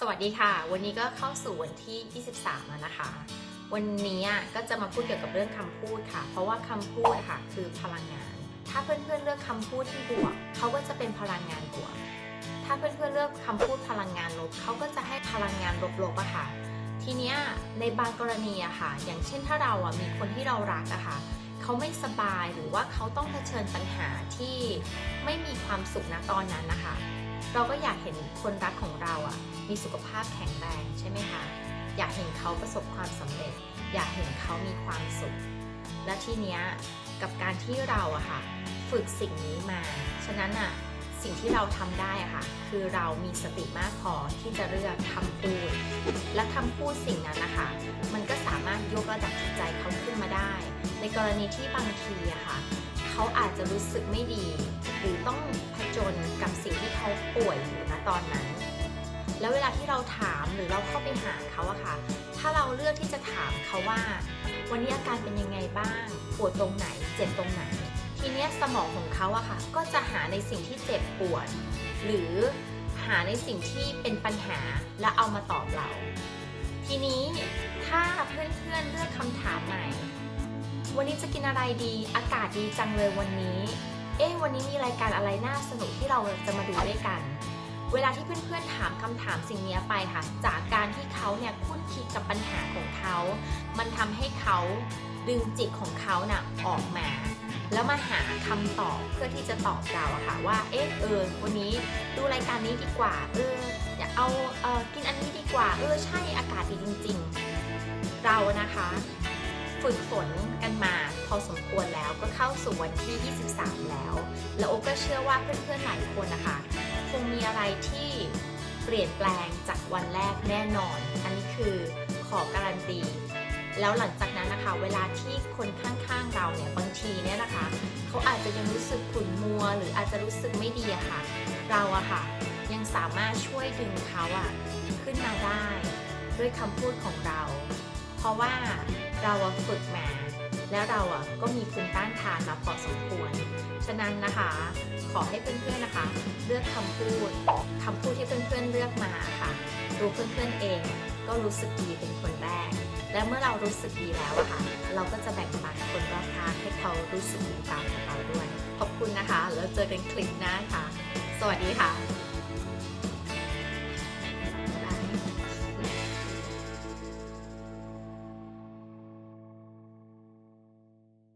สวัสดีค่ะ วันนี้ก็เข้าสู่วันที่ 23 แล้วนะคะ วันนี้ก็จะมาพูดเกี่ยวกับเรื่องคำพูดค่ะ เพราะว่าคำพูดค่ะคือพลังงาน ถ้าเพื่อนๆเลือกคำพูดที่บวกเขาก็จะเป็นพลังงานบวก ถ้าเพื่อนๆเลือกคำพูดพลังงานลบเขาก็จะให้พลังงานลบๆอะค่ะ ทีเนี้ยในบางกรณีอะค่ะ อย่างเช่นถ้าเราอะมีคนที่เรารักอะค่ะเขาไม่สบายหรือว่าเขาต้องเผชิญปัญหาที่ไม่มีความสุขณตอนนั้นนะคะ เราก็อยากเห็นคนรักของเราอะ่ะ มีสุขภาพแข็งแรงใช่ไหมคะอยากเห็นเขาประสบความสำเร็จ อยากเห็นเขามีความสุข และทีเนี้ยกับการที่เราอะค่ะ ฝึกสิ่งนี้มา ฉะนั้นอะสิ่งที่เราทำได้อะค่ะ คือเรามีสติมากพอที่จะเลือกคำพูด และคำพูดสิ่งนั้นนะคะ มันก็สามารถยกระดับจิตใจเขาขึ้นมาได้ ในกรณีที่บางทีอะค่ะ เขาอาจจะรู้สึกไม่ดี หรือต้องผจญกับสิ่งที่เขาป่วยอยู่ณตอนนั้น แล้วเวลาที่เราถามหรือเราเข้าไปหาเขาอะค่ะ ถ้าเราเลือกที่จะถามเขาว่า วันนี้อาการเป็นยังไงบ้างปวดตรงไหน เจ็บตรงไหน ทีเนี้ยสมองของเขาอะค่ะ ก็จะหาในสิ่งที่เจ็บปวด หรือหาในสิ่งที่เป็นปัญหาและเอามาตอบเรา ทีนี้ถ้าเพื่อนๆเลือกคำถามใหม่ วันนี้จะกินอะไรดี อากาศดีจังเลยวันนี้ เอ๊ะวันนี้มีรายการอะไรน่าสนุกที่เราจะมาดูด้วยกัน เวลาที่เพื่อนๆถามคำถามสิ่งนี้ไปค่ะ จากการที่เขาเนี่ยคุ้นคิดกับปัญหาของเขา มันทำให้เขาดึงจิตของเขาน่ะออกมา แล้วมาหาคำตอบเพื่อที่จะตอบเราอะค่ะว่า เอ๊ะเออวันนี้ดูรายการนี้ดีกว่า เอออยากเอาเออกินอันนี้ดีกว่า เออใช่อากาศดีจริง ๆ เรานะคะ ฝึกฝนกันมาพอสมควรแล้วก็เข้าสู่วันที่ 23 แล้ว แล้วโอก็เชื่อว่าเพื่อนๆหลายคนนะคะคงมีอะไรที่เปลี่ยนแปลงจากวันแรกแน่นอน อันนี้คือขอการันตี แล้วหลังจากนั้นนะคะ เวลาที่คนข้างๆเราเนี่ยบางทีเนี่ยนะคะ เขาอาจจะยังรู้สึกขุ่นมัว หรืออาจจะรู้สึกไม่ดีอะค่ะ เราอะค่ะ ยังสามารถช่วยดึงเขาอะขึ้นมาได้ ด้วยคำพูดของเรา ราะว่าเราฝึกมาแล้วเราอะก็มีภูมิต้านทานมาพอสมควร ฉะนั้นนะคะ ขอให้เพื่อนๆนะคะ เลือกคำพูดคำพูดที่เพื่อนๆเลือกมาค่ะดูเพื่อนๆเองก็รู้สึกดีเป็นคนแรก และเมื่อเรารู้สึกดีแล้วอะค่ะ เราก็จะแบ่งปันคนรอบข้างให้เขารู้สึกดีตามกับเราด้วย ขอบคุณนะคะ แล้วเจอกันคลิปหน้าค่ะ สวัสดีค่ะ